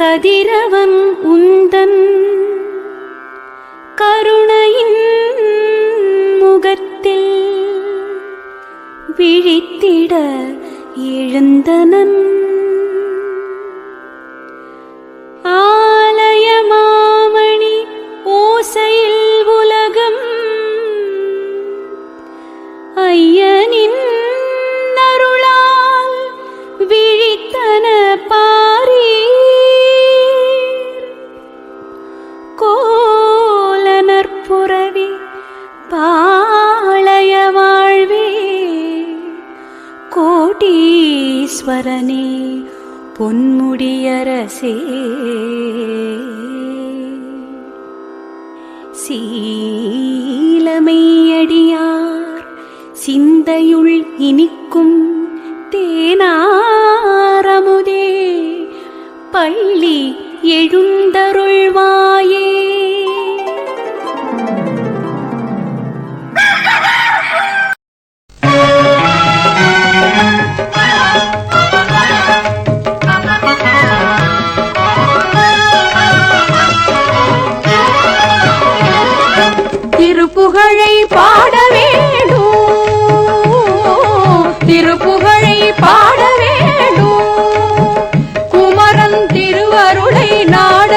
கதிரவன் உந்தன் ஈஸ்வரனே பொன்முடியரசே. சீலமையடியார் சிந்தையுள் இனிக்கும் தேனாரமுதே. பள்ளி எழுந்தருள்வாயே திருப்புகழை பாட வேண்டும். குமரன் திருவருளை நாட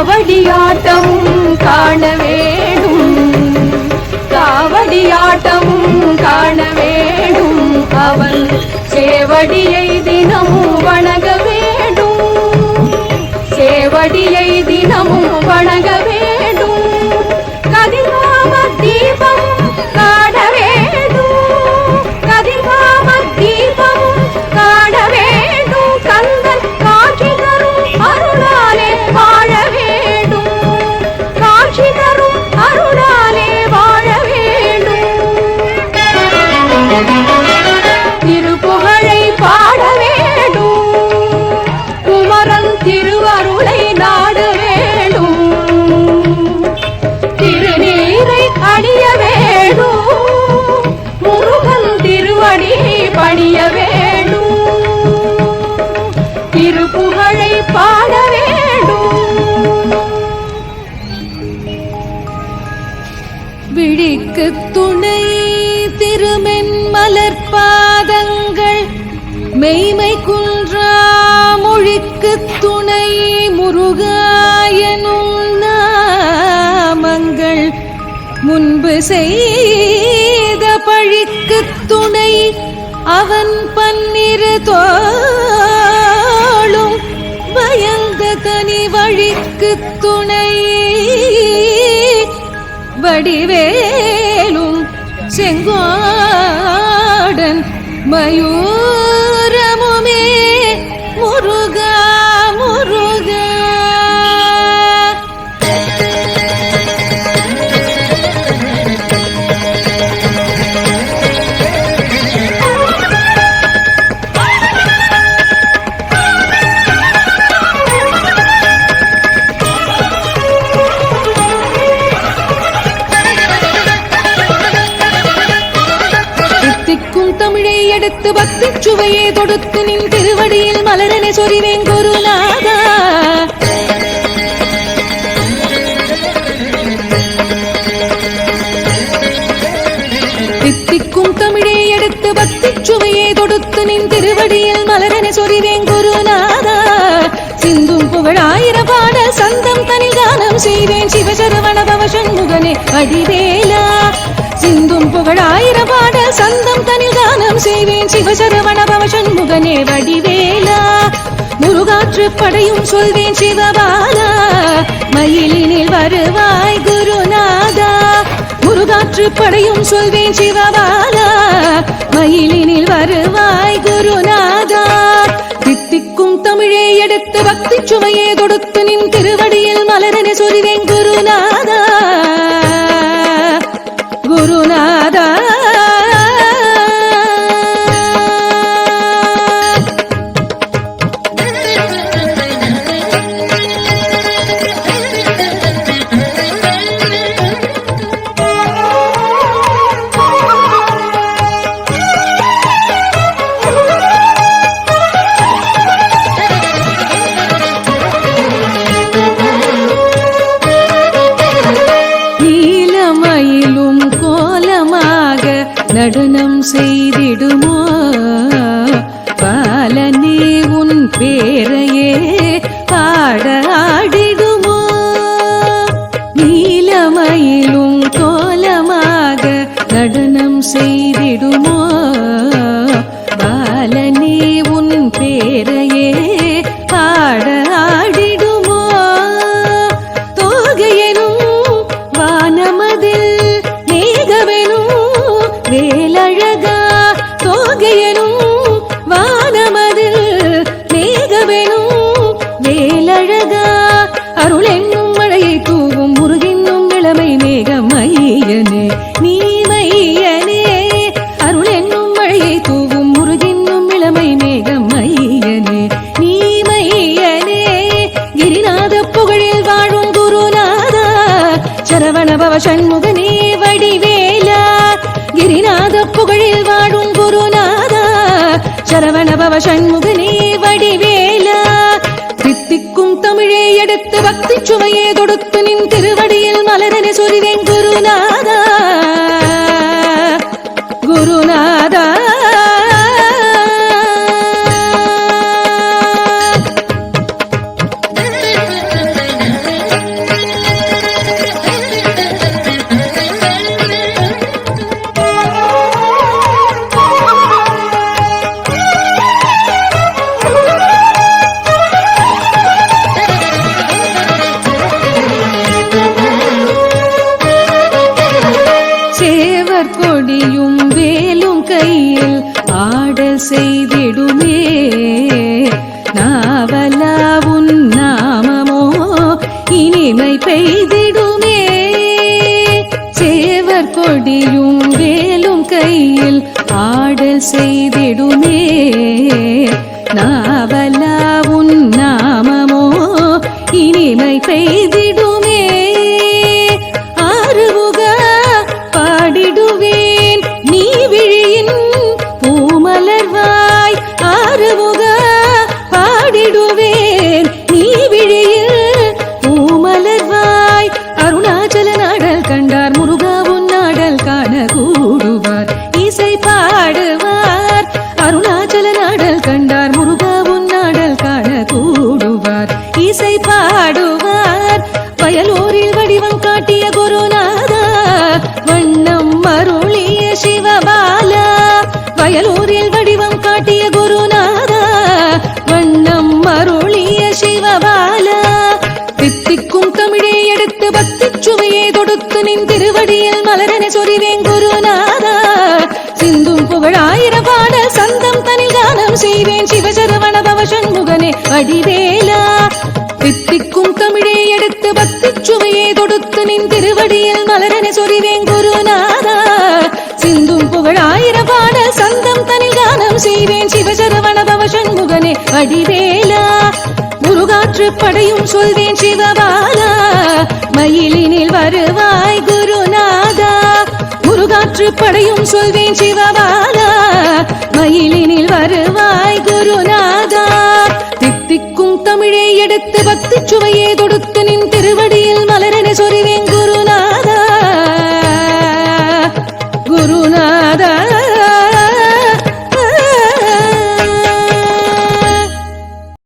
காவடியாட்டமும் காண வேணும் காவடியாட்டமும் காண வேணும் அவன் சேவடியை தினமும் வணங்க வேண்டும். சேவடியை தினமும் வணங்க வேண்டும் விழிக்கு துணை திருமென் மலர்பாதங்கள் மெய்மை குன்றா மொழிக்கு துணை முருகாயனும் நாமங்கள். முன்பு செய்த பழிக்கு துணை அவன் பன்னிரு தோளும் பயந்த தனி வழிக்கு துணை. வடிவே मयूर எடுத்து பக்தி சுவையே தொடுத்து நின் திருவடியில் மலரனை சொறிவேன் குருநாதா. தித்திக்கும் தமிழே எடுத்து பக்தி சுவையே தொடுத்து நின் திருவடியில் மலரனை சொறிவேன் குருநாதா. சிந்தும் புகழ் ஆயிரம் பாட சந்தம் தனில் தானம் செய்வேன் சிவசரவண பவ அடிவேலா. புகழ் ஆயிரம் பாட சந்தம் தனில் தானம் செய்வேன். சிவசரவண பவசன் முகனே வடிவேலா. முருகாற்று படையும் சொல்வேன் சிவபாலா. மயிலினில் வருவாய் குருநாதா. முருகாற்று படையும் சொல்வேன் சிவபாலா. மயிலினில் வருவாய் குருநாதா. தித்திக்கும் தமிழே எடுத்து பக்தி சுமையே தொடுத்து நின் திருவடியில் மலரனை சொல்வேன் குருநாதா. செய்திடுமோ பாலனே உன் பேரையே ஆட ஆடிடுமா நீலமயிலும் கோலமாக நடனம் செய்திடுமோ? பாலனே உன் பேரையே ஆட ஆடிடுமா தோகையனும் வானமதில் மேகவெனும் வேலழகா தோகையனும் சண்முகனே வடிவேலா. தித்திக்கும் தமிழே எடுத்து பக்தி சுவையே தொடுத்து நின் திருவடியில் மலரனை சொறிவேன் குருநாதா. செய்திடுமே நாவலா உன் நாமமோ இனிமை பெய்திடுமே. சேவர் கொடியும் வேலும் கையில் ஆடல் செய்திடுமே. நாவலா உன் நாமமோ இனிமை பெய்திடுமே. திருவடியில் சொறிவேன் குருநாதா. சிந்தும் புகழ் ஆயிரம் பாட சந்தம் தனில் தானம் செய்வேன் சிவசரவண பவ சண்முகனே அடிவேலா தித்திக்கும் தமிழே எடுத்து பக்தி சுவையே தொடுத்து நின் திருவடியில் மலரனை சொறிவேன் குருநாதா. சிந்தும் புகழ் ஆயிரம் பாட சந்தம் தனில் தானம் செய்வேன் சிவசரவண பவ சண்முகனே அடிவேலா முருகாற்று படையும் சொல்வேன் சிவபாலா. மயிலினில் வருவாய் குருநாதா முருகாற்று படையும் சொல்வேன் சிவபாலா. மயிலினில் வருவாய் குருநாதா. தித்திக்கும் தமிழை எடுத்து பக்தி சுவையே